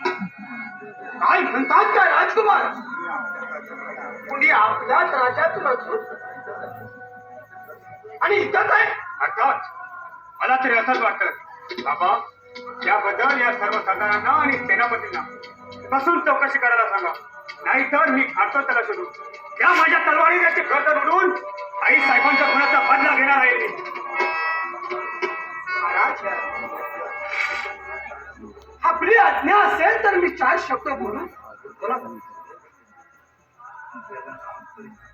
काय म्हणतात काय राजकुमार? कुणी आपल्याच राज्यातून असून आणि इथंच आहे. अर्थात मला तरी असंच वाटत. बाबा याबद्दल या सर्वसाधारणांना आणि सेनापतींना बसून चौकशी करायला सांगा. नाहीतर मी खातो त्याला शोधून त्या माझ्या तलवारी त्याचे गर्दन म्हणून आई साहेबांच्या गुणाचा बदला घेणार आहे मी. महाराज आपली आज्ञा असेल तर मी चार शब्द बोलू बोला.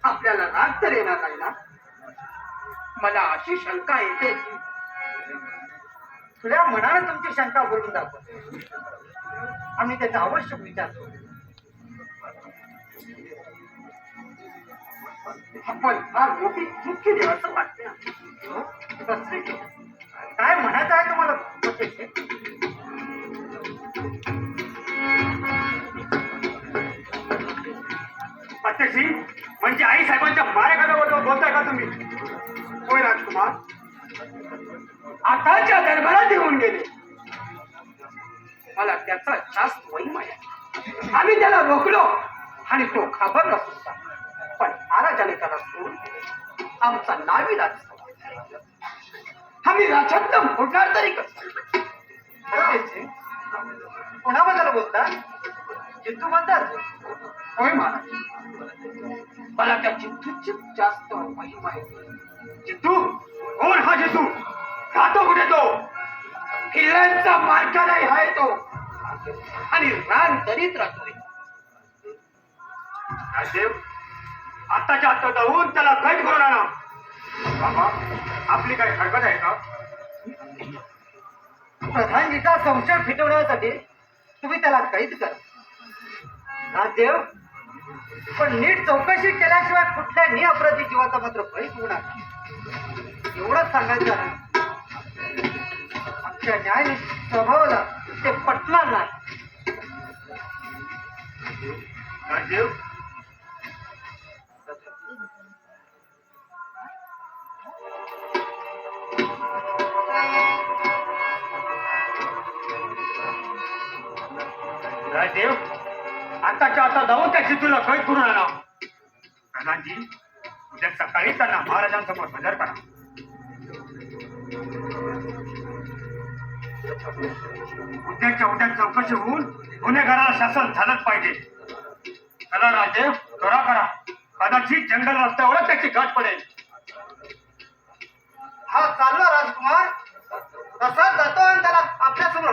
आपल्याला राग तर येणार नाही ना? मला अशी शंका येते. तुझ्या खुल्या मनानं तुमची शंका बोलून दाखव आम्ही त्याचा आवश्यक विचारतो. आपण फार मोठी चूक केली असं वाटते हो? काय म्हणायचं आहे तुम्हाला? प्रत्यक्ष? म्हणजे आई साहेबांच्या मारेकऱ्याबद्दल बोलताय का तुम्ही? होय राजकुमार. आताच्या दरबारात येऊन गेले. मला त्याचा जास्त वैम आहे. आम्ही त्याला रोखलो आणि तो घाबरला सुद्धा पण महाराजाने त्याला सोडून दिले. आमचा नावी राज आम्ही राजत्व फोडणार तरी कसं? कोणाबद्दल बोलता? जितू म्हणतात होय महाराज. मला त्या जितूची जास्त महिमा आहे. जितू कोण हा जितू? राहतो कुठे तो? किल्ल्यांचा मार्गालाही आहे तो. आणि रान दरीत राहतोय. राजदेव आत्ताच्या आत्ता जाऊन त्याला कैद करून आणा. बाबा आपली काही हरकत आहे का? प्रधानजीचा संशय फिटवण्यासाठी तुम्ही त्याला कैद करा. राजदेव पण नीट चौकशी केल्याशिवाय कुठल्याही अपराधी जीवाचा मात्र बळी होणार एवढंच सांगायचं आमच्या न्याय स्वभावाला ते पटणार नाही. राजदेव राजदेव आताच्या आता जाऊ त्या तुला सोय करून आणा. प्रधानजी उद्या सकाळी त्यांना महाराजांसमोर हजर करा उद्याच्या उद्या चौकशी होऊन गुन्हेगाराला शासन झालंच पाहिजे. चला राजे करा करा. कदाचित जंगल रस्त्यावरच त्याची गाठ पडेल.